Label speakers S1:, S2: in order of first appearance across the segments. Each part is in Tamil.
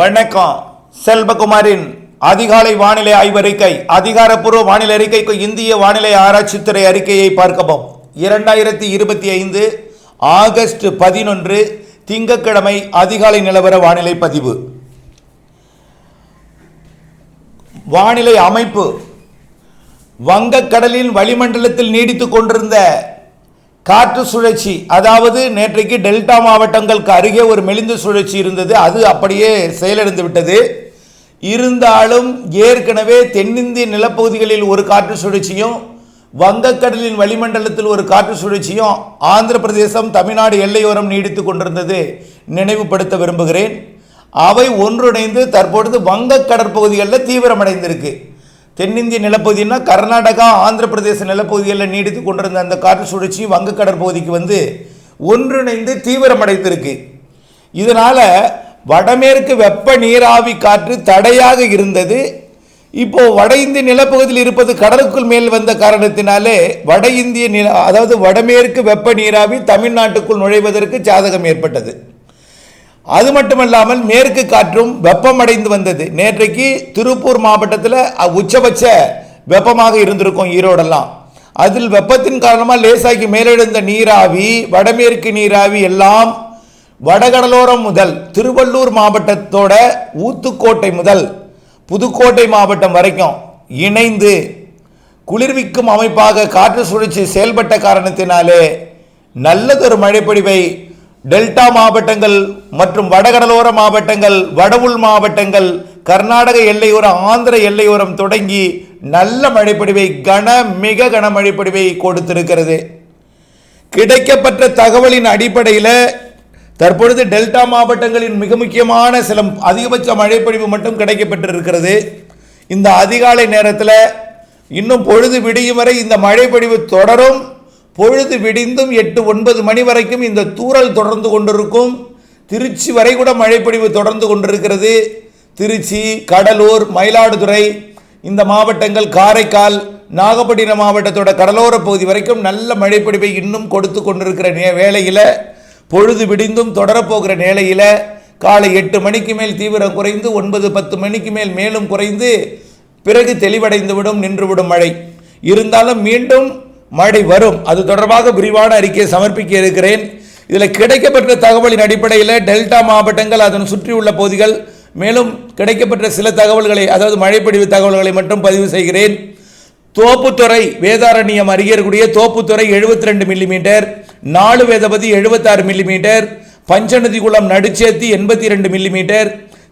S1: வணக்கம். செல்வகுமாரின் அதிகாலை வானிலை ஆய்வறிக்கை அதிகாரப்பூர்வ வானிலை அறிக்கைக்கு இந்திய வானிலை ஆராய்ச்சித்துறை அறிக்கையை பார்க்கவும். இரண்டாயிரத்தி இருபத்தி ஐந்து ஆகஸ்ட் பதினொன்று திங்கட்கிழமை அதிகாலை நிலவர வானிலை பதிவு. வானிலை அமைப்பு. வங்கக்கடலின் வளிமண்டலத்தில் நீடித்துக் கொண்டிருந்த காற்று சுழற்சி அதாவது நேற்றைக்கு டெல்டா மாவட்டங்களுக்கு அருகே ஒரு மெலிந்த சுழற்சி இருந்தது. அது அப்படியே செயலிழந்து விட்டது. இருந்தாலும் ஏற்கனவே தென்னிந்திய நிலப்பகுதிகளில் ஒரு காற்று சுழற்சியும் வங்கக்கடலின் வளிமண்டலத்தில் ஒரு காற்று சுழற்சியும் ஆந்திர பிரதேசம் தமிழ்நாடு எல்லையோரம் நீடித்துக் கொண்டிருந்தது. நினைவுபடுத்த விரும்புகிறேன். அவை ஒன்றிணைந்து தற்பொழுது வங்க கடற்பகுதிகளில் தீவிரமடைந்திருக்கு. தென்னிந்திய நிலப்பகுதினா கர்நாடகா ஆந்திர பிரதேச நிலப்பகுதிகளில் நீடித்து கொண்டிருந்த அந்த காற்று சுழற்சி வங்க கடற்பகுதிக்கு வந்து ஒன்றிணைந்து தீவிரமடைத்திருக்கு இதனால் வடமேற்கு வெப்ப நீராவி காற்று தடையாக இருந்தது. இப்போ வட இந்திய நிலப்பகுதியில் இருப்பது கடலுக்குள் மேல் வந்த காரணத்தினாலே வட இந்திய நில அதாவது வடமேற்கு வெப்ப நீராவி தமிழ்நாட்டுக்குள் நுழைவதற்கு சாதகம் ஏற்பட்டது. அது மட்டுமல்லாமல் மேற்கு காற்றும் வெப்பமடைந்து வந்தது. நேற்றைக்கு திருப்பூர் மாவட்டத்தில் உச்சபட்ச வெப்பமாக இருந்திருக்கும் ஈரோடெல்லாம். அதில் வெப்பத்தின் காரணமாக லேசாக்கி மேலெழுந்த நீராவி வடமேற்கு நீராவி எல்லாம் வடகடலோரம் முதல் திருவள்ளூர் மாவட்டத்தோட ஊத்துக்கோட்டை முதல் புதுக்கோட்டை மாவட்டம் வரைக்கும் இணைந்து குளிர்விக்கும் அமைப்பாக காற்று சுழற்சி செயல்பட்ட காரணத்தினாலே நல்லதொரு மழைப்பொழிவை டெல்டா மாவட்டங்கள் மற்றும் வடகடலோர மாவட்டங்கள் வடவுள் மாவட்டங்கள் கர்நாடக எல்லையோரம் ஆந்திர எல்லையோரம் தொடங்கி நல்ல மழைப்பொழிவை கன மிக கன மழைப்பொழிவை கொடுத்திருக்கிறது. கிடைக்கப்பட்ட தகவலின் அடிப்படையில் தற்பொழுது டெல்டா மாவட்டங்களின் மிக முக்கியமான சில அதிகபட்ச மழைப்பொழிவு மட்டும் கிடைக்கப்பட்டிருக்கிறது இந்த அதிகாலை நேரத்தில் இன்னும் பொழுது விடியும் வரை இந்த மழைப்பொழிவு தொடரும். பொழுது விடிந்தும் எட்டு ஒன்பது மணி வரைக்கும் இந்த தூறல் தொடர்ந்து கொண்டிருக்கும். திருச்சி வரை கூட மழைப்பொழிவு தொடர்ந்து கொண்டிருக்கிறது. திருச்சி கடலூர் மயிலாடுதுறை இந்த மாவட்டங்கள் காரைக்கால் நாகப்பட்டினம் மாவட்டத்தோட கடலோர பகுதி வரைக்கும் நல்ல மழைப்பொழிவை இன்னும் கொடுத்து கொண்டிருக்கிற நே வேளையில் பொழுது விடிந்தும் தொடரப்போகிற நிலையில் காலை எட்டு மணிக்கு மேல் தீவிரம் குறைந்து ஒன்பது பத்து மணிக்கு மேல் மேலும் குறைந்து பிறகு தெளிவடைந்துவிடும் நின்றுவிடும் மழை. இருந்தாலும் மீண்டும் மழை வரும். அது தொடர்பாக விரிவான அறிக்கையை சமர்ப்பிக்க இருக்கிறேன். இதில் கிடைக்கப்பட்ட தகவலின் அடிப்படையில் டெல்டா மாவட்டங்கள் அதன் சுற்றியுள்ள பகுதிகள் மேலும் கிடைக்கப்பட்ட சில தகவல்களை அதாவது மழைப்படிவு தகவல்களை மட்டும் பதிவு செய்கிறேன். தோப்புத்துறை வேதாரண்யம் அருகே இருக்கக்கூடிய தோப்புத்துறை 72 ரெண்டு மில்லிமீட்டர் நாலு வேதபதி 76 மில்லிமீட்டர் பஞ்சநதிகுளம் நடுச்சேத்தி எண்பத்தி ரெண்டு மில்லிமீட்டர்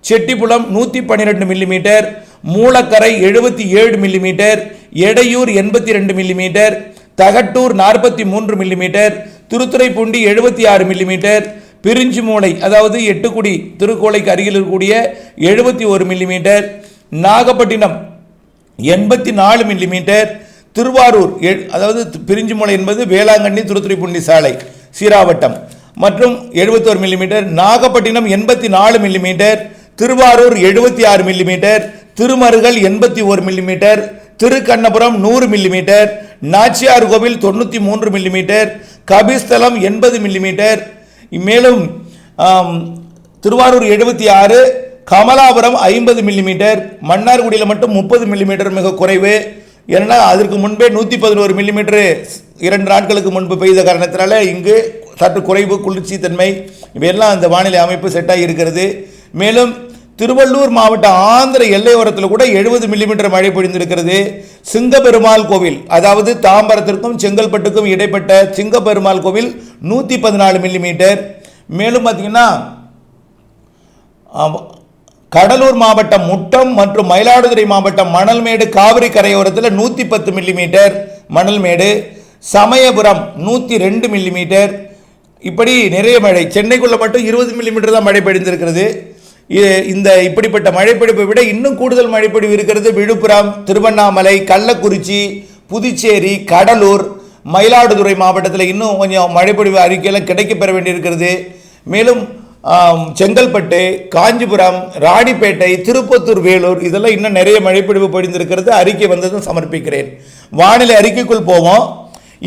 S1: செட்டிப்புலம் நூற்றி பன்னிரெண்டு மில்லிமீட்டர் மூலக்கரை எழுபத்தி ஏழு மில்லிமீட்டர் எடையூர் எண்பத்தி ரெண்டு மில்லிமீட்டர் தகட்டூர் நாற்பத்தி மூன்று மில்லிமீட்டர் திருத்துறைப்பூண்டி எழுபத்தி ஆறு மில்லிமீட்டர் பிரிஞ்சு மூளை அதாவது எட்டுக்குடி திருக்கோளைக்கு அருகில் இருக்கக்கூடிய எழுபத்தி ஒரு மில்லிமீட்டர் நாகப்பட்டினம் எண்பத்தி நாலு மில்லிமீட்டர் திருவாரூர் எ- அதாவது தி- பிரிஞ்சிமலை என்பது வேளாங்கண்ணி திருத்துறைப்பூண்டி சாலை சீராவட்டம். மற்றும் 71 மில்லிமீட்டர் நாகப்பட்டினம் எண்பத்தி நாலு மில்லிமீட்டர் திருவாரூர் எழுபத்தி ஆறு மில்லிமீட்டர் திருமருகல் எண்பத்தி ஒரு மில்லிமீட்டர் திருக்கண்ணபுரம் நூறு மில்லிமீட்டர் நாச்சியார் கோவில் தொண்ணூற்றி மூன்று மில்லிமீட்டர் கபிஸ்தலம் எண்பது மில்லிமீட்டர் மேலும் திருவாரூர் எழுபத்தி ஆறு கமலாபுரம் ஐம்பது மில்லிமீட்டர் மன்னார்குடியில் மட்டும் முப்பது மில்லிமீட்டர் மிக குறைவு. ஏன்னா அதற்கு முன்பே நூற்றி பதினோரு மில்லிமீட்டரு இரண்டு நாட்களுக்கு முன்பு பெய்த காரணத்தினால இங்கு சற்று குறைவு குளிர்ச்சி தன்மை. இவையெல்லாம் அந்த வானிலை அமைப்பு செட்டாகி இருக்கிறது. மேலும் திருவள்ளூர் மாவட்ட ஆந்திர எல்லையோரத்தில் கூட எழுபது மில்லிமீட்டர் மழை பொழிந்திருக்கிறது. சிங்கப்பெருமாள் கோவில் அதாவது தாம்பரத்திற்கும் செங்கல்பட்டுக்கும் இடைப்பட்ட சிங்கப்பெருமாள் கோவில் நூற்றி பதினாலு மில்லிமீட்டர் மேலும் பார்த்தீங்கன்னா கடலூர் மாவட்டம் முட்டம் மற்றும் மயிலாடுதுறை மாவட்டம் மணல்மேடு காவிரி கரையோரத்தில் நூற்றி பத்து மில்லிமீட்டர் மணல்மேடு. சமயபுரம் நூற்றி ரெண்டு மில்லிமீட்டர் இப்படி நிறைய மழை சென்னைக்குள்ளே மட்டும் இருபது மில்லிமீட்டர் தான் மழை பெய்திருக்கிறது இந்த இப்படிப்பட்ட மழைப்பிடிப்பை விட இன்னும் கூடுதல் மழைப்பிடிவு இருக்கிறது விழுப்புரம் திருவண்ணாமலை கள்ளக்குறிச்சி புதுச்சேரி கடலூர் மயிலாடுதுறை மாவட்டத்தில் இன்னும் கொஞ்சம் மழைப்பொழிவு அறிக்கையெல்லாம் கிடைக்கப் பெற வேண்டியிருக்கிறது. மேலும் செங்கல்பட்டு காஞ்சிபுரம் ராணிப்பேட்டை திருப்பத்தூர் வேலூர் இதெல்லாம் இன்னும் நிறைய மழைப்பொழிவு பொழிந்திருக்கிறது. அறிக்கை வந்ததும் சமர்ப்பிக்கிறேன். வானிலை அறிக்கைக்குள் போவோம்.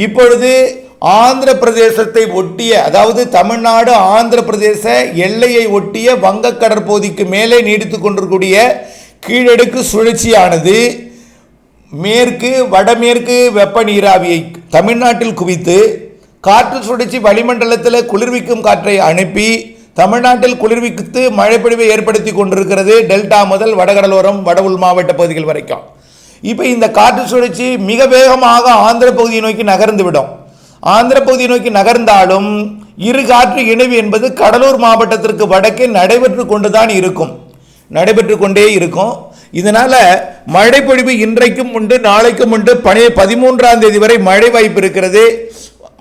S1: இப்பொழுது ஆந்திர பிரதேசத்தை ஒட்டிய அதாவது தமிழ்நாடு ஆந்திர பிரதேச எல்லையை ஒட்டிய வங்க கடற்பகுதிக்கு மேலே நீடித்து கொண்டிருக்கூடிய கீழடுக்கு சுழற்சியானது மேற்கு வடமேற்கு வெப்ப நீராவியை தமிழ்நாட்டில் குவித்து காற்று சுழற்சி வளிமண்டலத்தில் குளிர்விக்கும் காற்றை அனுப்பி தமிழ்நாட்டில் குளிர்வித்து மழைப்பொழிவை ஏற்படுத்தி கொண்டிருக்கிறது டெல்டா முதல் வடகடலோரம் வட உள் மாவட்ட பகுதிகள் வரைக்கும். இப்போ இந்த காற்று சுழற்சி மிக வேகமாக ஆந்திர பகுதியை நோக்கி நகர்ந்து விடும். ஆந்திர பகுதியை நோக்கி நகர்ந்தாலும் இரு காற்று இணைவு என்பது கடலூர் மாவட்டத்திற்கு வடக்கே நடைபெற்று கொண்டுதான் இருக்கும். நடைபெற்று கொண்டே இருக்கும். இதனால மழைப்பொழிவு இன்றைக்கும் உண்டு நாளைக்கும் உண்டு. பனி பதிமூன்றாம் தேதி வரை மழை வாய்ப்பு இருக்கிறது.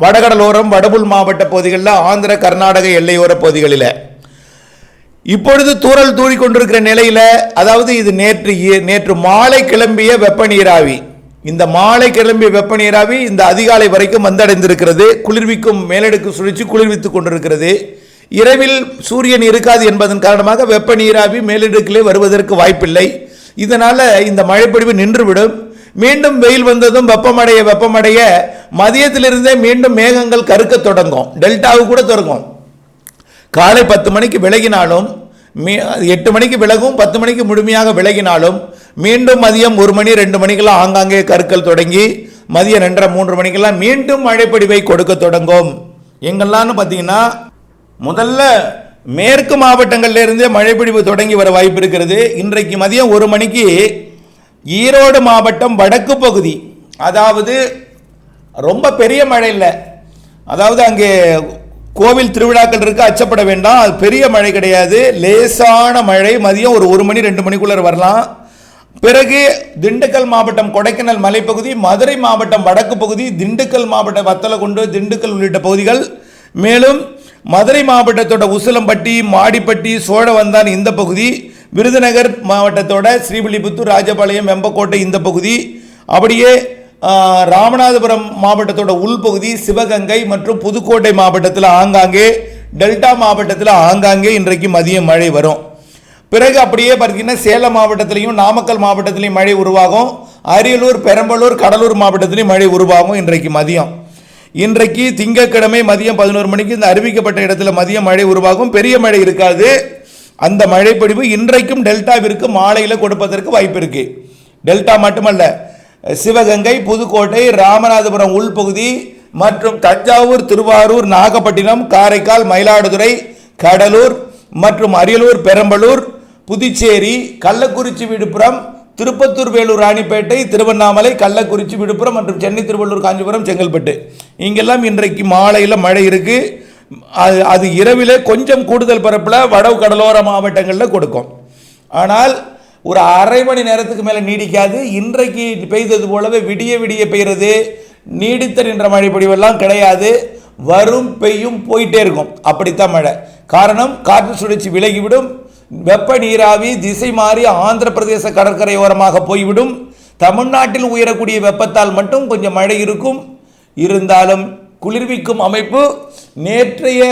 S1: வடகடலோரம் வடபுல் மாவட்ட பகுதிகளில் ஆந்திர கர்நாடக எல்லையோர பகுதிகளில். இப்பொழுது தூறல் தூறிக்கொண்டிருக்கிற நிலையில் அதாவது இது நேற்று நேற்று மாலை கிளம்பிய வெப்ப நீராவி. இந்த மாலை கிளம்பிய வெப்ப நீராவி இந்த அதிகாலை வரைக்கும் வந்தடைந்திருக்கிறது. குளிர்விக்கும் மேலடுக்கு சுழற்சி குளிர்வித்துக் கொண்டிருக்கிறது. இரவில் சூரியன் இருக்காது என்பதன் காரணமாக வெப்ப நீராவி மேலடுக்கிலே வருவதற்கு வாய்ப்பில்லை. இதனால் இந்த மழைப்பொழிவு நின்றுவிடும். மீண்டும் வெயில் வந்ததும் வெப்பமடைய வெப்பமடைய மதியத்திலிருந்தே மீண்டும் மேகங்கள் கருக்க தொடங்கும். டெல்டாவு கூட தொடங்கும். காலை பத்து மணிக்கு விலகினாலும் மீ எட்டு மணிக்கு விலகும் பத்து மணிக்கு முழுமையாக விலகினாலும் மீண்டும் மதியம் ஒரு மணி ரெண்டு மணிக்கெல்லாம் ஆங்காங்கே கற்கள் தொடங்கி மதியம் ரெண்டரை மூன்று மணிக்கெல்லாம் மீண்டும் மழைப்பொழிவை கொடுக்க தொடங்கும். எங்கெல்லாம்னு பார்த்தீங்கன்னா முதல்ல மேற்கு மாவட்டங்கள்ல இருந்தே தொடங்கி வர வாய்ப்பு இருக்கிறது. இன்றைக்கு மதியம் ஒரு மணிக்கு ஈரோடு மாவட்டம் வடக்கு பகுதி அதாவது ரொம்ப பெரிய மழை இல்லை. அதாவது அங்கே கோவில் திருவிழாக்கள் இருக்கு அச்சப்பட வேண்டாம். அது பெரிய மழை கிடையாது. லேசான மழை. மதியம் ஒரு ஒரு மணி ரெண்டு மணிக்குள்ளே வரலாம். பிறகு திண்டுக்கல் மாவட்டம் கொடைக்கானல் மலைப்பகுதி மதுரை மாவட்டம் வடக்கு பகுதி திண்டுக்கல் மாவட்டம் வத்தலகுண்டு திண்டுக்கல் உள்ளிட்ட பகுதிகள். மேலும் மதுரை மாவட்டத்தோட உசிலம்பட்டி மாடிப்பட்டி சோழவந்தான் இந்த பகுதி விருதுநகர் மாவட்டத்தோட ஸ்ரீவில்லிபுத்தூர் ராஜபாளையம் வெம்பக்கோட்டை இந்த பகுதி. அப்படியே ராமநாதபுரம் மாவட்டத்தோட உள்பகுதி சிவகங்கை மற்றும் புதுக்கோட்டை மாவட்டத்தில் ஆங்காங்கே டெல்டா மாவட்டத்தில் ஆங்காங்கே இன்றைக்கு மதியம் மழை வரும். பிறகு அப்படியே பார்த்தீங்கன்னா சேலம் மாவட்டத்திலையும் நாமக்கல் மாவட்டத்திலையும் மழை உருவாகும். அரியலூர் பெரம்பலூர் கடலூர் மாவட்டத்திலையும் மழை உருவாகும் இன்றைக்கு மதியம். இன்றைக்கு திங்கக்கிழமை மதியம் பதினோரு மணிக்கு இந்த அறிவிக்கப்பட்ட இடத்துல மதியம் மழை உருவாகும். பெரிய மழை இருக்காது. அந்த மழைப்பொழிவு இன்றைக்கும் டெல்டாவிற்கு மாலையில் கொடுப்பதற்கு வாய்ப்பு இருக்குது டெல்டா மட்டுமல்ல சிவகங்கை புதுக்கோட்டை ராமநாதபுரம் உள்பகுதி மற்றும் தஞ்சாவூர் திருவாரூர் நாகப்பட்டினம் காரைக்கால் மயிலாடுதுறை கடலூர் மற்றும் அரியலூர் பெரம்பலூர் புதுச்சேரி கள்ளக்குறிச்சி விழுப்புரம் திருப்பத்தூர் வேலூர் ராணிப்பேட்டை திருவண்ணாமலை கள்ளக்குறிச்சி விழுப்புரம் மற்றும் சென்னை திருவள்ளூர் காஞ்சிபுரம் செங்கல்பட்டு. இங்கெல்லாம் இன்றைக்கு மாலையில் மழை இருக்குது அது அது இரவிலே கொஞ்சம் கூடுதல் பரப்பில் வட கடலோர மாவட்டங்களில் கொடுக்கும். ஆனால் ஒரு அரை மணி நேரத்துக்கு மேலே நீடிக்காது. இன்றைக்கு பெய்தது போலவே விடிய விடிய பெய்கிறது நீடித்த நின்ற மழை பொழிவெல்லாம் கிடையாது. வரும் பெய்யும் போயிட்டே இருக்கும். அப்படித்தான் மழை. காரணம் காற்று சுழற்சி விலகிவிடும். வெப்ப நீராவி திசை மாறி ஆந்திர பிரதேச கடற்கரையோரமாக போய்விடும். தமிழ்நாட்டில் உயரக்கூடிய வெப்பத்தால் மட்டும் கொஞ்சம் மழை இருக்கும். இருந்தாலும் குளிர்விக்கும் அமைப்பு நேற்றைய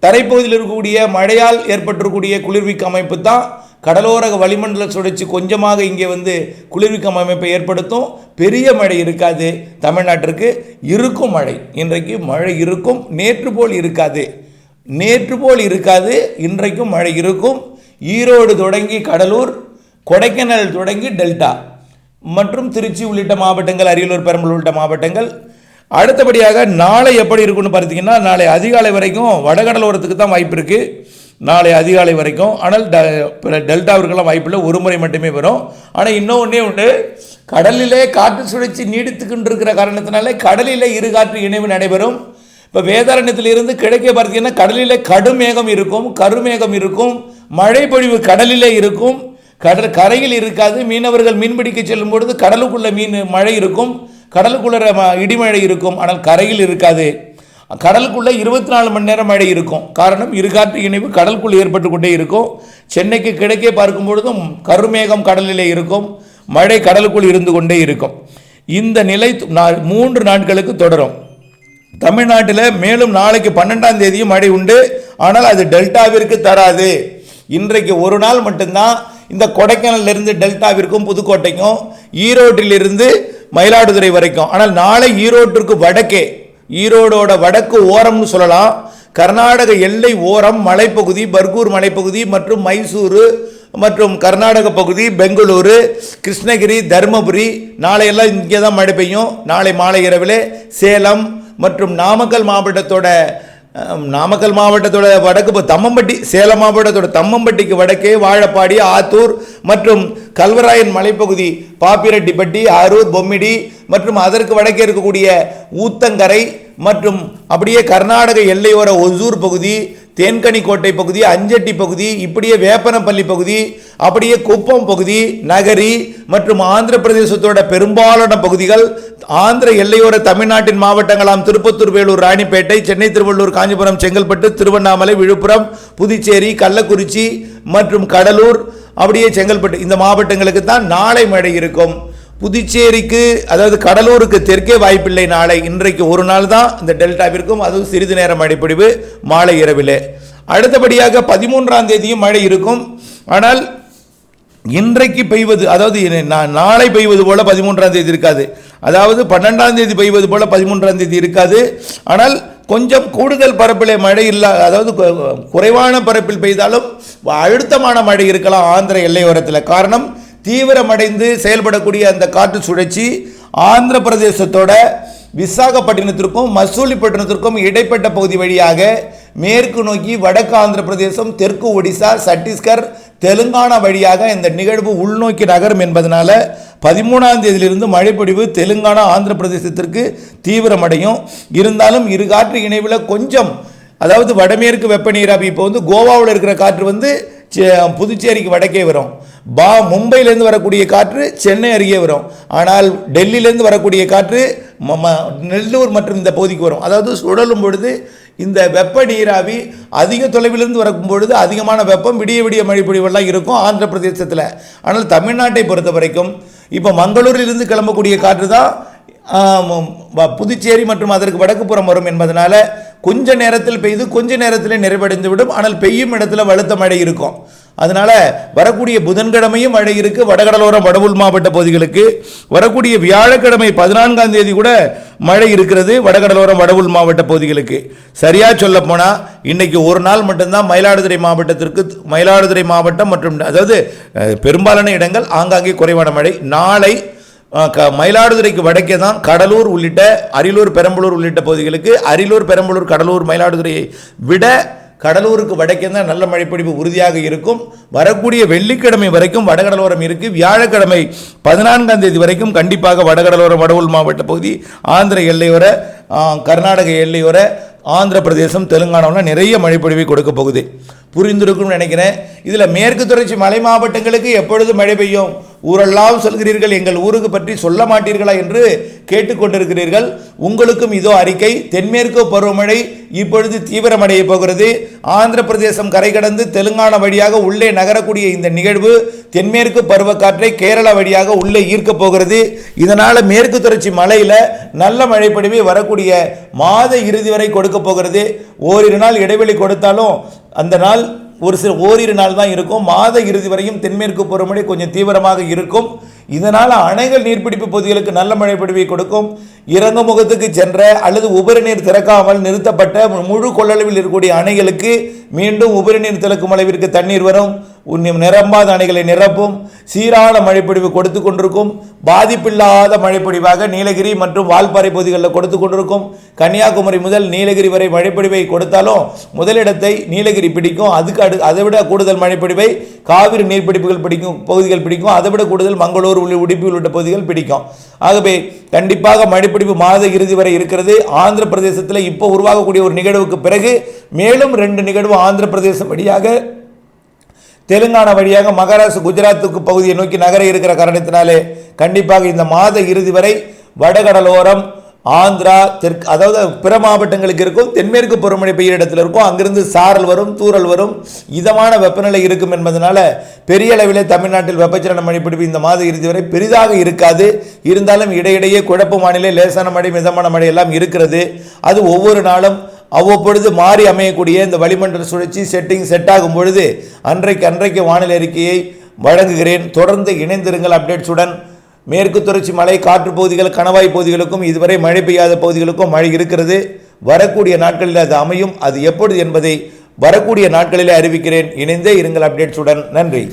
S1: தரைப்பகுதியில் இருக்கக்கூடிய மழையால் ஏற்பட்டிருக்கக்கூடிய குளிர்விக்கும் அமைப்பு தான். கடலோர வளிமண்டல சுழற்சி கொஞ்சமாக இங்கே வந்து குளிர்விக்கம் அமைப்பை ஏற்படுத்தும். பெரிய மழை இருக்காது தமிழ்நாட்டிற்கு. இருக்கும் மழை. இன்றைக்கு மழை இருக்கும். நேற்று போல் இருக்காது. நேற்று போல் இருக்காது. இன்றைக்கும் மழை இருக்கும். ஈரோடு தொடங்கி கடலூர் கொடைக்கானல் தொடங்கி டெல்டா மற்றும் திருச்சி உள்ளிட்ட மாவட்டங்கள் அரியலூர் பெரம்பலூர் உள்ளிட்ட மாவட்டங்கள். அடுத்தபடியாக நாளை எப்படி இருக்கும்னு பார்த்தீங்கன்னா நாளை அதிகாலை வரைக்கும் வடகடலோரத்துக்கு தான் வாய்ப்பு இருக்குது நாளை அதிகாலை வரைக்கும். ஆனால் ட- பிற டெல்டாவிற்கெல்லாம் வாய்ப்பில்லை. ஒரு முறை மட்டுமே வரும். ஆனால் இன்னும் ஒன்றே உண்டு. கடலிலே காற்று சுழற்சி நீடித்துக்கிட்டு இருக்கிற காரணத்தினாலே கடலிலே இரு காற்று இணைவு நடைபெறும். இப்போ வேதாரண்யத்திலிருந்து கிழக்கே பார்த்தீங்கன்னா கடலிலே கடுமேகம் இருக்கும் கருமேகம் இருக்கும் மழை பொழிவு கடலிலே இருக்கும். கடல் கரையில் இருக்காது. மீனவர்கள் மீன்பிடிக்க செல்லும் பொழுது கடலுக்குள்ளே மீன் மழை இருக்கும். கடலுக்குள்ளே ம- இடிமழை இருக்கும். ஆனால் கரையில் இருக்காது. கடலுக்குள்ளே இருபத்தி நாலு மணி நேரம் மழை இருக்கும். காரணம் இருகாற்று இணைவு கடலுக்குள் ஏற்பட்டு கொண்டே இருக்கும். சென்னைக்கு கிழக்கே பார்க்கும் பொழுதும் கருமேகம் கடலிலே இருக்கும். மழை கடலுக்குள் இருந்து கொண்டே இருக்கும். இந்த நிலை மூன்று நாட்களுக்கு தொடரும். தமிழ்நாட்டில் மேலும் நாளைக்கு பன்னெண்டாம் தேதியும் மழை உண்டு. ஆனால் அது டெல்டாவிற்கு தராது. இன்றைக்கு ஒரு நாள் மட்டும்தான் இந்த கொடைக்கானல்ல இருந்து டெல்டாவிற்கும் புதுக்கோட்டைக்கும் ஈரோட்டிலிருந்து மயிலாடுதுறை வரைக்கும். ஆனால் நாளை ஈரோட்டிற்கு வடக்கே ஈரோடோட வடக்கு ஓரம்னு சொல்லலாம். கர்நாடக எல்லை ஓரம் மலைப்பகுதி பர்கூர் மலைப்பகுதி மற்றும் மைசூரு மற்றும் கர்நாடக பகுதி பெங்களூரு கிருஷ்ணகிரி தருமபுரி. நாளையெல்லாம் இங்கே தான் மழை பெய்யும். நாளை மாலை இரவில் சேலம் மற்றும் நாமக்கல் மாவட்டத்தோட நாமக்கல் மாவட்டத்தோட வடக்கு தம்மம்பட்டி சேலம் மாவட்டத்தோட தம்மம்பட்டிக்கு வடக்கே வாழப்பாடி ஆத்தூர் மற்றும் கல்வராயன் மலைப்பகுதி பாப்பிரெட்டிப்பட்டி அரூர் பொம்மிடி மற்றும் அதற்கு வடக்கே இருக்கக்கூடிய ஊத்தங்கரை மற்றும் அப்படியே கர்நாடக எல்லையோர ஒசூர் பகுதி தேன்கனிக்கோட்டை பகுதி அஞ்சட்டி பகுதி இப்படியே வேப்பனப்பள்ளி பகுதி அப்படியே குப்பம் பகுதி நகரி மற்றும் ஆந்திர பிரதேசத்தோட பெரும்பாலான பகுதிகள் ஆந்திர எல்லையோர தமிழ்நாட்டின் மாவட்டங்களாம் திருப்பத்தூர் வேலூர் ராணிப்பேட்டை சென்னை திருவள்ளூர் காஞ்சிபுரம் செங்கல்பட்டு திருவண்ணாமலை விழுப்புரம் புதுச்சேரி கள்ளக்குறிச்சி மற்றும் கடலூர் அப்படியே செங்கல்பட்டு. இந்த மாவட்டங்களுக்கு தான் நாளை மழை இருக்கும். புதுச்சேரிக்கு அதாவது கடலூருக்கு தெற்கே வாய்ப்பில்லை நாளை. இன்றைக்கு ஒரு நாள் தான் இந்த டெல்டாவிற்கும் அதுவும் சிறிது நேரம் மழைப்பொழிவு மாலை இரவிலே. அடுத்தபடியாக பதிமூன்றாம் தேதியும் மழை இருக்கும். ஆனால் இன்றைக்கு பெய்வது அதாவது நாளை பெய்வது போல பதிமூன்றாம் தேதி இருக்காது. அதாவது பன்னெண்டாம் தேதி பெய்வது போல பதிமூன்றாம் தேதி இருக்காது. ஆனால் கொஞ்சம் கூடுதல் பரப்பிலே மழை இல்லா அதாவது குறைவான பரப்பில் பெய்தாலும் அழுத்தமான மழை இருக்கலாம் ஆந்திர எல்லையோரத்தில். காரணம் தீவிரமடைந்து செயல்படக்கூடிய அந்த காற்று சுழற்சி ஆந்திர பிரதேசத்தோட விசாகப்பட்டினத்திற்கும் மசூலிப்பட்டினத்திற்கும் இடைப்பட்ட பகுதி வழியாக மேற்கு நோக்கி வடக்கு ஆந்திர பிரதேசம் தெற்கு ஒடிசா சத்தீஸ்கர் தெலுங்கானா வழியாக இந்த நிகழ்வு உள்நோக்கி நகரும் என்பதனால பதிமூணாம் தேதியிலிருந்து மழைப்பொழிவு தெலுங்கானா ஆந்திர பிரதேசத்திற்கு தீவிரமடையும். இருந்தாலும் இரு காற்று இணைவில் கொஞ்சம் அதாவது வடமேற்கு வெப்பநீராவி இப்போ வந்து கோவாவில் இருக்கிற காற்று வந்து புதுச்சேரிக்கு வடக்கே வரும். பா மும்பையிலேருந்து வரக்கூடிய காற்று சென்னை அருகே வரும். ஆனால் டெல்லியிலேருந்து வரக்கூடிய காற்று ம- நெல்லூர் மற்றும் இந்த பகுதிக்கு வரும். அதாவது சுழலும் பொழுது இந்த வெப்ப நீராவி அதிக தொலைவிலிருந்து வரக்கும் பொழுது அதிகமான வெப்பம் விடிய விடிய மழை பொழிவெல்லாம் இருக்கும் ஆந்திர பிரதேசத்தில். ஆனால் தமிழ்நாட்டை பொறுத்த வரைக்கும் இப்போ மங்களூரிலிருந்து கிளம்பக்கூடிய காற்று தான் புதுச்சேரி மற்றும் அதற்கு வடக்கு புறம் வரும் என்பதனால கொஞ்ச நேரத்தில் பெய்து கொஞ்ச நேரத்தில் நிறைவடைந்து விடும் ஆனால் பெய்யும் இடத்துல வலுத்த மழை இருக்கும். அதனால வரக்கூடிய புதன்கிழமையும் மழை இருக்கு. வடகடலோரம் வடவுள் மாவட்ட பகுதிகளுக்கு வரக்கூடிய வியாழக்கிழமை பதினான்காம் தேதி கூட மழை இருக்கிறது. வடகடலோரம் வடவுள் மாவட்ட பகுதிகளுக்கு. சரியா சொல்ல போனால் இன்னைக்கு ஒரு நாள் மட்டும்தான் மயிலாடுதுறை மாவட்டத்திற்கு மயிலாடுதுறை மாவட்டம் மற்றும் அதாவது பெரும்பாலான இடங்கள் ஆங்காங்கே குறைவான மழை. நாளை க மயிலாடுதுறைக்கு வடக்கே தான் கடலூர் உள்ளிட்ட அரியலூர் பெரம்பலூர் உள்ளிட்ட பகுதிகளுக்கு அரியலூர் பெரம்பலூர் கடலூர் மயிலாடுதுறையை விட கடலூருக்கு வடக்கே தான் நல்ல மழைப்பிடிப்பு உறுதியாக இருக்கும். வரக்கூடிய வெள்ளிக்கிழமை வரைக்கும் வடகடலோரம் இருக்கு. வியாழக்கிழமை பதினான்காம் தேதி வரைக்கும் கண்டிப்பாக வடகடலோரம் வடவுள் மாவட்ட பகுதி ஆந்திர எல்லையோர கர்நாடக எல்லையோர ஆந்திர பிரதேசம் தெலுங்கானாவில் நிறைய மழைப்பொழிவை கொடுக்க போகுது. புரிந்திருக்கும்னு நினைக்கிறேன். இதில் மேற்கு தொடர்ச்சி மலை மாவட்டங்களுக்கு எப்பொழுது மழை பெய்யும்? ஊரெல்லாம் சொல்கிறீர்கள் எங்கள் ஊருக்கு பற்றி சொல்ல மாட்டீர்களா என்று கேட்டுக்கொண்டிருக்கிறீர்கள். உங்களுக்கும் இதோ அறிக்கை தென்மேற்கு பருவமழை இப்பொழுது தீவிரமடைய போகிறது. ஆந்திர பிரதேசம் கரை கடந்து தெலுங்கானா வழியாக உள்ளே நகரக்கூடிய இந்த நிகழ்வு தென்மேற்கு பருவக்காற்றை கேரளா வழியாக உள்ளே ஈர்க்கப் போகிறது. இதனால் மேற்கு தொடர்ச்சி மலையில் நல்ல மழைப்பொழிவை வரக்கூடிய மாத இறுதி வரை கொடுக்க போகிறது. ஓரிரு நாள் இடைவெளி கொடுத்தாலும் அந்த நாள் ஒரு சில ஓரிரு நாள் தான் இருக்கும். மாத இறுதி வரையும் தென்மேற்கு பருவமழை கொஞ்சம் தீவிரமாக இருக்கும். இதனால் அணைகள் நீர்பிடிப்பு பகுதிகளுக்கு நல்ல மழை பொழிவை கொடுக்கும். இறங்கு முகத்துக்கு சென்ற அல்லது உபரி நீர் திறக்காமல் நிறுத்தப்பட்ட முழு கொள்ளளவில் இருக்கக்கூடிய அணைகளுக்கு மீண்டும் உபரி நீர் திறக்கும் அளவிற்கு தண்ணீர் வரும். உன் நிரம்பாத அணைகளை நிரப்பும். சீரான மழைப்பொழிவு கொடுத்து கொண்டிருக்கும். பாதிப்பில்லாத மழைப்பொழிவாக நீலகிரி மற்றும் வால்பாறை பகுதிகளில் கொடுத்து கொண்டிருக்கும். கன்னியாகுமரி முதல் நீலகிரி வரை மழைப்பொழிவை கொடுத்தாலும் முதலிடத்தை நீலகிரி பிடிக்கும். அதுக்கு அடு அதை விட கூடுதல் மழைப்பொழிவை காவிரி நீர்பிடிப்புகள் பிடிக்கும் பகுதிகள் பிடிக்கும். அதை விட கூடுதல் மங்களூர் உள்ள உடுப்பி உள்ளிட்ட பகுதிகள் பிடிக்கும். ஆகவே கண்டிப்பாக மழைப்பிடிப்பு மாத இறுதி வரை இருக்கிறது. ஆந்திர பிரதேசத்தில் இப்போ உருவாகக்கூடிய ஒரு நிகழ்வுக்கு பிறகு மேலும் ரெண்டு நிகழ்வு ஆந்திர பிரதேசம் வழியாக தெலுங்கானா வழியாக மகாராஷ்டிர குஜராத்துக்கு பகுதியை நோக்கி நகர இருக்கிற காரணத்தினாலே கண்டிப்பாக இந்த மாத இறுதி வரை வடகடலோரம் ஆந்திரா தெற்கு அதாவது பிற மாவட்டங்களுக்கு இருக்கும் தென்மேற்கு பருவமழை பெய்கிற இடத்துல இருக்கும் அங்கிருந்து சாரல் வரும் தூறல் வரும் இதமான வெப்பநிலை இருக்கும் என்பதனால பெரிய அளவில் தமிழ்நாட்டில் வெப்பச்சலன மழைப்பிடிப்பு இந்த மாத இறுதி வரை பெரிதாக இருக்காது. இருந்தாலும் இடையிடையே குழப்ப மாநில லேசான மழை மிதமான மழை எல்லாம் இருக்கிறது. அது ஒவ்வொரு நாளும் அவ்வப்பொழுது மாறி அமையக்கூடிய இந்த வளிமண்டல சுழற்சி செட்டிங் செட் ஆகும் பொழுது அன்றைக்கு அன்றைக்கு வானிலை அறிக்கையை வழங்குகிறேன். தொடர்ந்து இணைந்திருங்கள் அப்டேட்ஸுடன் மேற்கு தொடர்ச்சி மலை காற்று பகுதிகள் கணவாய் பகுதிகளுக்கும் இதுவரை மழை பெய்யாத பகுதிகளுக்கும் மழை இருக்கிறது. வரக்கூடிய நாட்களில் அது அமையும். அது எப்பொழுது என்பதை வரக்கூடிய நாட்களிலே அறிவிக்கிறேன். இணைந்தே இருங்கள் அப்டேட்ஸுடன் நன்றி.